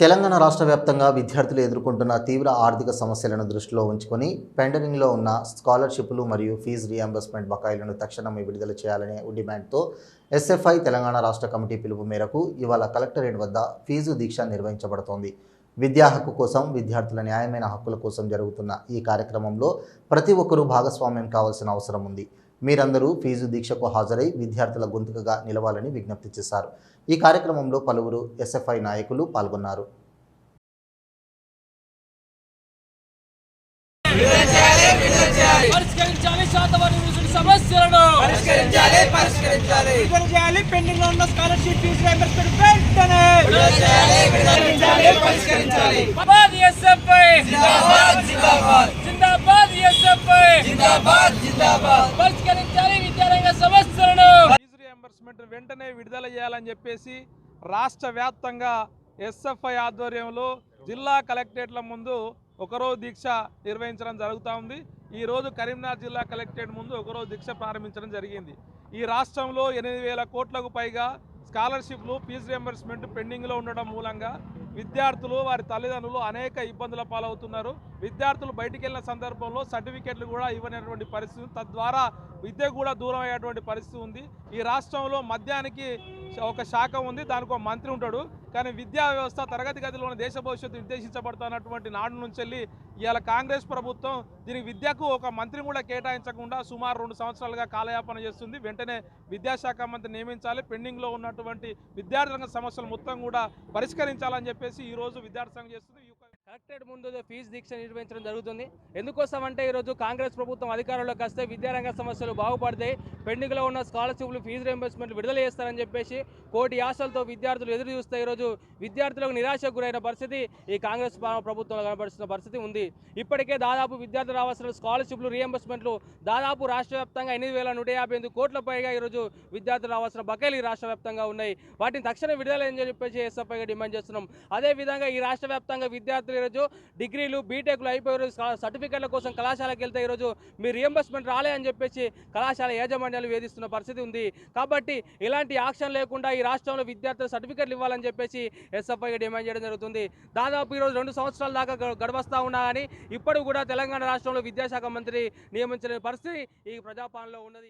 తెలంగాణ రాష్ట్ర వ్యాప్తంగా విద్యార్థులు ఎదుర్కొంటున్న తీవ్ర ఆర్థిక సమస్యలను దృష్టిలో ఉంచుకొని పెండరింగ్లో ఉన్న స్కాలర్షిప్లు మరియు ఫీజు రియంబర్స్మెంట్ బకాయిలను తక్షణమే విడుదల చేయాలనే డిమాండ్తో ఎస్ఎఫ్ఐ తెలంగాణ రాష్ట్ర కమిటీ పిలుపు మేరకు ఇవాళ కలెక్టరేట్ వద్ద ఫీజు దీక్ష నిర్వహించబడుతోంది. విద్యా హక్కు కోసం విద్యార్థుల న్యాయమైన హక్కుల కోసం జరుగుతున్న ఈ కార్యక్రమంలో ప్రతి ఒక్కరూ భాగస్వామ్యం కావాల్సిన అవసరం ఉంది. మీరందరూ ఫీజు దీక్షకు హాజరై విద్యార్థుల గొంతుకగా నిలవాలని విజ్ఞప్తి చేశారు. ఈ కార్యక్రమంలో పలువురు ఎస్ఎఫ్ఐ నాయకులు పాల్గొన్నారు. పరిష్కరించాలి శాతవారి యూనివర్సిటీ సమస్యలను. పరిష్కరించాలి పరిష్కరించాలి. విడుదల చేయాలి పెండింగ్లో ఉన్న స్కాలర్షిప్ ఫీజు రియంబర్స్మెంట్ వెంటనే. పరిష్కరించాలి పరిష్కరించాలి జిందాబాద్ ఎస్ఎఫ్ఐ జిందాబాద్ జిందాబాద్. జిందాబాద్ ఎస్ఎఫ్ఐ. జిందాబాద్ జిందాబాద్. పరిష్కరించాలి విద్యారంగ సమస్యలను! ఫీజు రియంబర్స్మెంట్ వెంటనే విడుదల చేయాలని చెప్పేసి రాష్ట్ర వ్యాప్తంగా ఎస్ఎఫ్ఐ ఆధ్వర్యంలో జిల్లా కలెక్టరేట్ల ముందు ఒకరోజు దీక్ష నిర్వహించడం జరుగుతూ ఉంది. ఈరోజు కరీంనగర్ జిల్లా కలెక్టరేట్ ముందు ఒకరోజు దీక్ష ప్రారంభించడం జరిగింది. ఈ రాష్ట్రంలో ఎనిమిది వేల కోట్లకు పైగా స్కాలర్షిప్లు ఫీజు రియంబర్స్మెంట్ పెండింగ్లో ఉండడం మూలంగా విద్యార్థులు వారి తల్లిదండ్రులు అనేక ఇబ్బందుల పాలవుతున్నారు. విద్యార్థులు బయటికి వెళ్ళిన సందర్భంలో సర్టిఫికెట్లు కూడా ఇవ్వనటువంటి పరిస్థితి తద్వారా విద్య కూడా దూరం అయ్యేటువంటి పరిస్థితి ఉంది. ఈ రాష్ట్రంలో మద్యానికి ఒక శాఖ ఉంది దానికి ఒక మంత్రి ఉంటాడు. కానీ విద్యా వ్యవస్థ తరగతి గదిలోని దేశ భవిష్యత్తు నిర్దేశించబడుతున్నటువంటి నాడు నుంచి వెళ్ళి ఇవాళ కాంగ్రెస్ ప్రభుత్వం దీనికి విద్యకు ఒక మంత్రిని కూడా కేటాయించకుండా సుమారు రెండు సంవత్సరాలుగా కాలయాపన చేస్తుంది. వెంటనే విద్యాశాఖ మంత్రి నియమించాలి. పెండింగ్లో ఉన్నటువంటి విద్యార్థి రంగ సమస్యలు మొత్తం కూడా పరిష్కరించాలని చెప్పేసి ఈ రోజు విద్యార్థి సంఘం చేస్తుంది. కలెక్టరేట్ ముందు ఫీజు దీక్ష నిర్వహించడం జరుగుతుంది. ఎందుకోసం అంటే ఈరోజు కాంగ్రెస్ ప్రభుత్వం అధికారంలోకి వస్తే విద్యారంగ సమస్యలు బాగుపడతాయి. పెండింగ్లో ఉన్న స్కాలర్షిప్లు ఫీజు రియంబర్స్మెంట్ విడుదల చేస్తారని చెప్పేసి కోటి ఆశలతో విద్యార్థులు ఎదురు చూస్తే ఈరోజు విద్యార్థులకు నిరాశకు గురైన పరిస్థితి ఈ కాంగ్రెస్ ప్రభుత్వంలో కనబడుతున్న పరిస్థితి ఉంది. ఇప్పటికే దాదాపు విద్యార్థులు రావాల్సిన స్కాలర్షిప్లు రియంబర్స్మెంట్లు దాదాపు రాష్ట్ర వ్యాప్తంగా ఎనిమిది వేల నూట యాభై ఎనిమిది కోట్ల పైగా ఈరోజు విద్యార్థులు రావాల్సిన బకాయిలు రాష్ట్ర వ్యాప్తంగా ఉన్నాయి. వాటిని తక్షణ విడుదల అని చెప్పేసి ఎస్ఎఫ్ఐగా డిమాండ్ చేస్తున్నాం. అదే విధంగా ఈ రాష్ట్ర వ్యాప్తంగా విద్యార్థులు ఈరోజు డిగ్రీలు బీటెక్లు అయిపోయి సర్టిఫికెట్ల కోసం కళాశాలకు వెళ్తే ఈరోజు మీ రియంబర్స్మెంట్ రాలే అని చెప్పేసి కళాశాల యాజమాన్యాలు వేధిస్తున్న పరిస్థితి ఉంది. కాబట్టి ఇలాంటి యాక్షన్ లేకుండా ఈ రాష్ట్రంలో విద్యార్థులు సర్టిఫికెట్లు ఇవ్వాలని చెప్పేసి ఎస్ఎఫ్ఐగా డిమాండ్ చేయడం జరుగుతుంది. దాదాపు ఈరోజు రెండు సంవత్సరాల దాకా గడవస్తా ఉన్నా కానీ ఇప్పుడు కూడా తెలంగాణ రాష్ట్రంలో విద్యాశాఖ మంత్రి నియమించిన పరిస్థితి ఈ ప్రజాపాలనలో ఉన్నది.